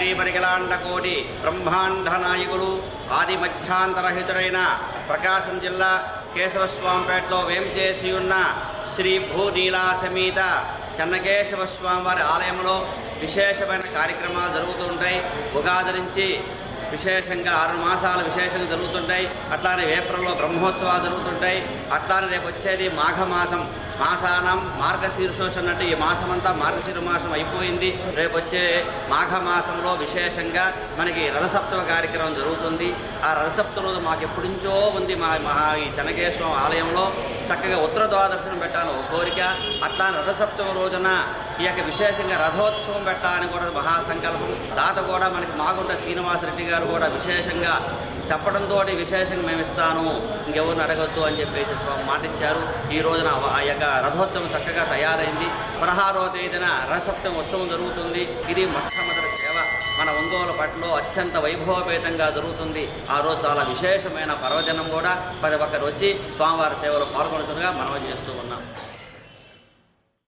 శ్రీ పరిగలాండకోటి బ్రహ్మాండ నాయకులు ఆది మధ్యాంతరహితుడైన ప్రకాశం జిల్లా కేశవస్వామిపేటలో వేంచేసి ఉన్న శ్రీ భూనీలా సమేత చెన్నకేశవ స్వామివారి ఆలయంలో విశేషమైన కార్యక్రమాలు జరుగుతుంటాయి. ఉగాది నుంచి విశేషంగా ఆరు మాసాలు విశేషంగా జరుగుతుంటాయి. అట్లానే ఏప్రిల్లో బ్రహ్మోత్సవాలు జరుగుతుంటాయి. అట్లానే రేపు వచ్చేది మాఘమాసం. మాసానం మార్గశీర్షోష అంటే ఈ మాసమంతా మార్గశీర మాసం అయిపోయింది. రేపు వచ్చే మాఘమాసంలో విశేషంగా మనకి రథసప్తమ కార్యక్రమం జరుగుతుంది. ఆ రథసప్త రోజు మాకు ఎప్పటి నుంచో ఉంది మా మహా ఈ చెనకేశ్వరం ఆలయంలో. చక్కగా ఉత్తర ద్వాదర్శనం పెట్టాలని ఒక కోరిక. అట్లా రథసప్తమ రోజున ఈ యొక్క విశేషంగా రథోత్సవం పెట్టాలని కూడా మహాసంకల్పం. దాత కూడా మనకి మాగుంట శ్రీనివాసరెడ్డి గారు కూడా విశేషంగా చెప్పడంతో విశేషంగా మేము ఇస్తాను. ఇంకెవరిని అడగొద్దు అని చెప్పేసి స్వామి మాట ఇచ్చారు ఈ రోజున ఆ యొక్క రథోత్సవం చక్కగా తయారైంది. పదహారవ తేదీన రథసప్తమి ఉత్సవం జరుగుతుంది. ఇది మొట్టమొదటి సేవ. మన ఒంగోలు పట్టులో అత్యంత వైభవపేతంగా జరుగుతుంది. ఆ రోజు చాలా విశేషమైన పర్వదినం కూడా. ప్రతి ఒక్కరు వచ్చి స్వామివారి సేవలో పాల్గొనగా మనవి చేస్తూ ఉన్నాం.